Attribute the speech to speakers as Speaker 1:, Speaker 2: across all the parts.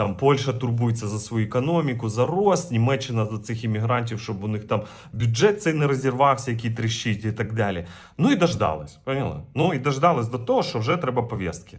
Speaker 1: Там Польща турбується за свою економіку, за рост, Німеччина за цих іммігрантів, щоб у них там бюджет цей не розірвався, який тріщить і так далі. Ну і дождались. Поняли? Ну і дождались до того, що вже треба пов'язки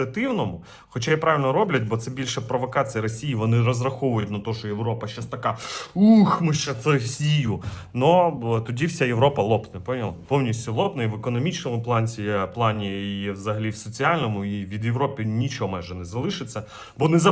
Speaker 1: консультативному. Хоча і правильно роблять, бо це більше провокація Росії. Вони розраховують на те, що Європа щас така ух, ми ще це Росію. Но тоді вся Європа лопне, поняв? Повністю лопне і в економічному плані, плані, і взагалі в соціальному, і від Європи нічого майже не залишиться. Бо не забувайте.